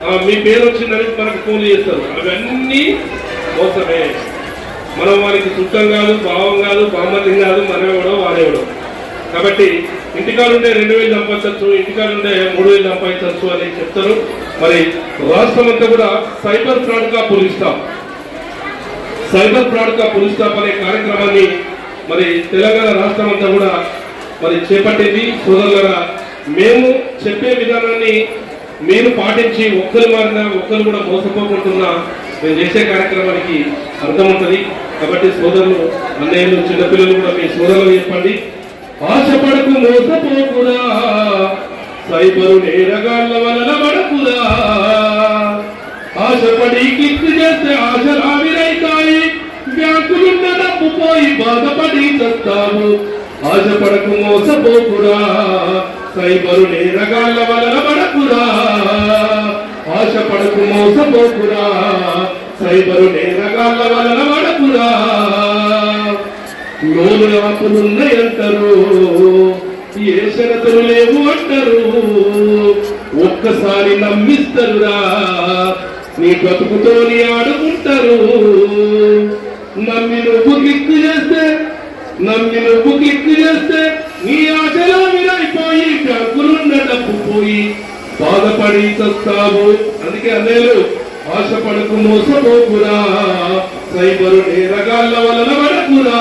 ఆ, మీ పేరు వచ్చిందని మనకు ఫోన్ చేస్తారు అవన్నీ మోసమే. మనం వారికి చుట్టం కాదు భావం కాదు బామ్మర్ది కాదు మనవడో వాడేవడో. కాబట్టి ఇంటికాడుండే రెండు వేలు సంపాదించవచ్చు ఇంటికాడ ఉండే మూడు వేలు సంపాదించవచ్చు అని చెప్తారు. మరి రాష్ట్రం అంతా కూడా సైబర్ ఫ్రాడ్గా పోలిస్తాం సైబర్ ఫ్రాడ్గా పోలిస్తాం అనే కార్యక్రమాన్ని మరి తెలంగాణ రాష్ట్రం అంతా కూడా మరి చేపట్టింది సోదరులరా మేము చెప్పే విధానాన్ని మీరు పాటించి ఒక్కరు మారినా ఒక్కరు కూడా మోసపోకుండా మేము చేసే కార్యక్రమానికి అర్థం ఉంటుంది. కాబట్టి సోదరులు అన్నయ్యలు చిన్నపిల్లలు కూడా మీ సోదరులు చెప్పండి. ఆశపడకు మోసపోకురా. సైబరు నేరగాళ్ళ వలన పడకురా. ఆశపడి క్లిక్ చేస్తే ఆశ రావిరైతాయి. బ్యాంకులున్న డబ్బు పోయి బాధపడి చస్తావు. ఆశపడకు మోసపోకురా. సైబరు నేరగాళ్ళ వలన ఆశపడకు మోసపోకురా సైబరు నేరగాళ్ళ వలన పడకురా లోను ఆపులున్నాయంటారు ఏ షరతులు లేవు అంటారు. ఒక్కసారి నమ్మిస్తారురా నీ బతుకుతోని ఆడుకుంటారు. నమ్మి నువ్వు కిక్కు చేస్తే నమ్మి నువ్వు కిక్కు చేస్తే నీ ఆశలో మీరైపోయి డబ్బులున్న డబ్బు పోయి బాధపడి చస్తావు. అందుకే అన్నయ్యలు ఆశపడకు మోసపోకురా. సైబరు నేరగాళ్ళ వలన పడకురా.